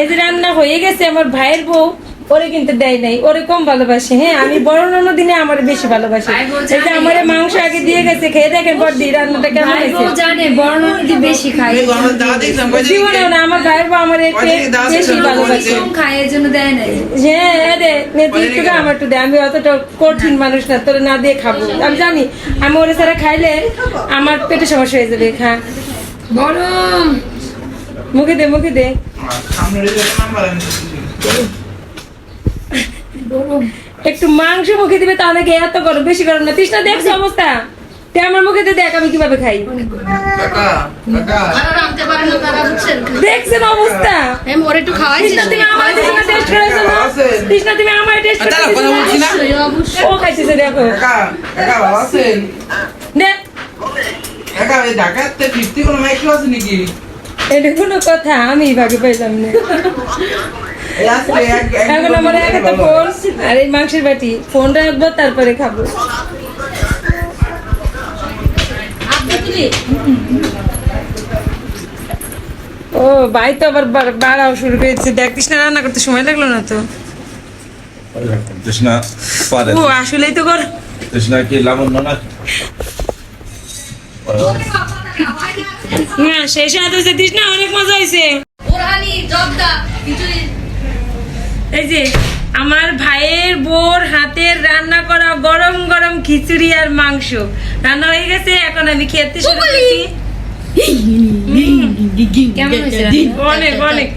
এই যে রান্না হয়ে গেছে আমার ভাইয়ের বউ ওরে কিন্তু দেয় নাই ওরে কম ভালোবাসে হ্যাঁ? আমি বড় ননদ দিনে আমার বেশি ভালোবাসে। এই যে আমার মাংস আগে দিয়ে গেছে খেয়ে দেখেন পর দিয়ে রান্নাটা কেমন ভাই বউ হয়েছে জানে বড় ননদি বেশি খায়। জীবনেও না আমার ভাইয়ের বউ আমার বেশি ভালোবাসে। খায় এর জন্য দেয় নাই। হ্যাঁ রে নেতি একটু আমার একটু দে আমি অতটা কঠিন মানুষ না তোরে না দিয়ে খাব। আমি জানি আমি ওরে ছাড়া খাইলে আমার পেটে সমস্যা হয়ে যাবে খা। গরম মুখে দে মুখে দে। একটু মাংস মুখে দিবে তাহলে কি এত গরম বেশি গরম না। তৃষ্ণা দেখছ অবস্থা। তে আমার মুখে দিয়ে দেখ আমি কীভাবে খাই। দেখছেন অবস্থা। আমি ওর একটু খাওয়াইছি তৃষ্ণা তুমি আমার টেস্ট করেছ না? তৃষ্ণা তুমি আমার টেস্ট আচ্ছা, ও দেখো। কাকা কাকা ভালো আছেন দে। কাকা এই ঢাকাতে ফিরতি কোনো মাইক্রো আছে নাকি? এটা কোনো কথা আমি ভাগে পাইলাম না। এখন আমার এক একটা ফোন আর এই মাংসের বাটি। ফোন রাখব তারপরে খাব। ও ভাই তো আবার বার- বাড়াও শুরু করেছে। দেখ তৃষ্ণা রান্না করতে সময় লাগল না তো? ও আসলেই তো কর। কি লাবণ্য না না সেই সময় তো তৃষ্ণা অনেক মজা হয়েছে এই যে আমার ভাইয়ের বোর হাতের রান্না করা গরম গরম খিচুড়ি আর মাংস রান্না হয়ে গেছে এখন আমি খেতে শুরু করছি কেমন হয়েছে অনেক অনেক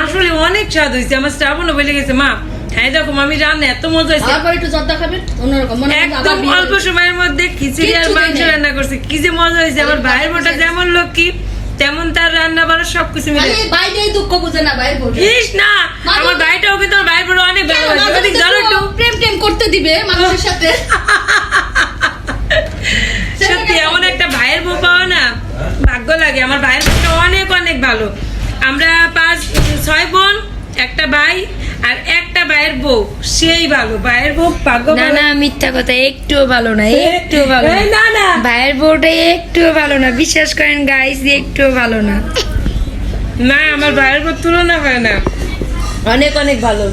আসলে অনেক স্বাদ হয়েছে আমার শ্রাবণও বলে গেছে মা হ্যাঁ দেখো আমি রান্না এত মজা হয়েছে। আবার একটু জর্দা খাবেন অন্যরকম মনে একদম অল্প সময়ের মধ্যে খিচুড়ি আর মাংস রান্না করছে। কি যে মজা হয়েছে আমার ভাইয়ের বোটা যেমন লক্ষ্মী তেমন তার রান্না বাড়া সবকিছু মিলে। বাইরেই দুঃখ বুঝে না বাইরে বলে ইস না আমার ভাইটাও কিন্তু আমার ভাইয়ের বড় অনেক ভালোবাসে। ওদিক ধরো একটু প্রেম টেম করতে দিবে মানুষের সাথে। সত্যি এমন একটা ভাইয়ের বউ পাওয়া না ভাগ্য লাগে। আমার ভাইয়ের বউটা অনেক অনেক ভালো। আমরা পাঁচ ছয় বোন একটা ভাই আর একটা ভাইয়ের বউ সেই ভালো। ভাইয়ের বউ ভাগ্য না না মিথ্যা কথা একটুও ভালো না একটুও ভালো না। না ভাইয়ের বউটাই একটুও ভালো না। বিশ্বাস করেন গাইস একটুও ভালো না। না আমার ভাইয়ের বউ তুলনা হয় না। অনেক অনেক ভালো।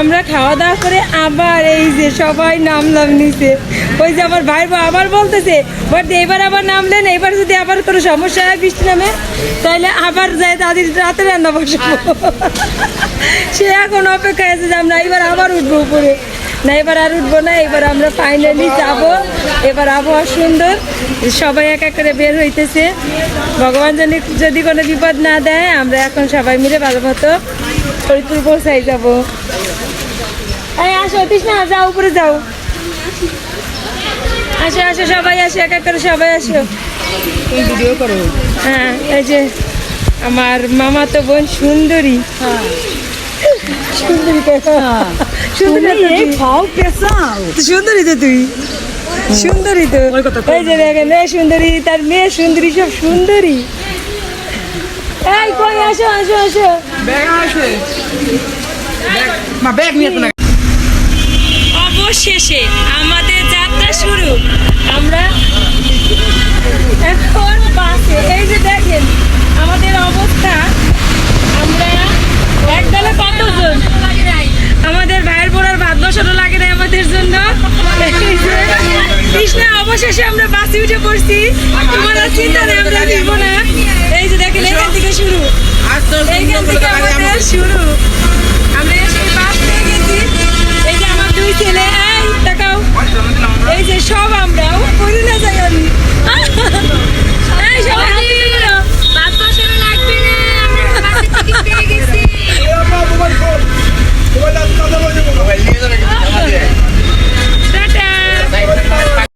আমরা খাওয়া দাওয়া করে আবার এই যে সবাই নামলাম নিচে ওই যে আমার ভাই আবার বলতেছে, বাট এবার আবার নামলেন এবার যদি আবার কোনো সমস্যা হয় বৃষ্টি নামে তাহলে আবার যাই দাদির রাতে রান্না বসাবো। সে এখন অপেক্ষায় আছে যে আমরা এবার আবার উঠবো উপরে। না এবার আর উঠবো না এবার আমরা ফাইনালি যাব। এবার আবহাওয়া সুন্দর, সবাই এক এক করে বের হইতেছে। ভগবান জানি যদি কোনো বিপদ না দেয়, আমরা এখন সবাই মিলে ভালো মতো ফরিদপুর পৌঁছাই যাব। আসো, তৃষ্ণা, যাও, উপরে যাও। আসো আসো সবাই আসো এক এক করে সবাই আসো। ভিডিও করো হ্যাঁ এই যে আমার মামা তো বোন সুন্দরী। সুন্দরী সুন্দরী তুই। সুন্দরী তো তুই? সুন্দরী তো। এই যে দেখেন সুন্দরী তার মেয়ে সুন্দরী সব সুন্দরী। এই কই আসো আসো আসো। ব্যাগ আছে মা ব্যাগ নিয়ে তো অবশেষে আমাদের যাত্রা শুরু। আমরা এখন বাসে, এই যে দেখেন, আমাদের অবস্থা, আমরা একদলে কতজন? আমাদের ভাইয়ের বোনার ভাত বসানো লাগে না আমাদের জন্য। কৃষ্ণা, অবশেষে আমরা বাসে উঠে পড়ছি। তোমার চিন্তা নেই, আমরা দিব না। এই যে দেখেন, এখান থেকে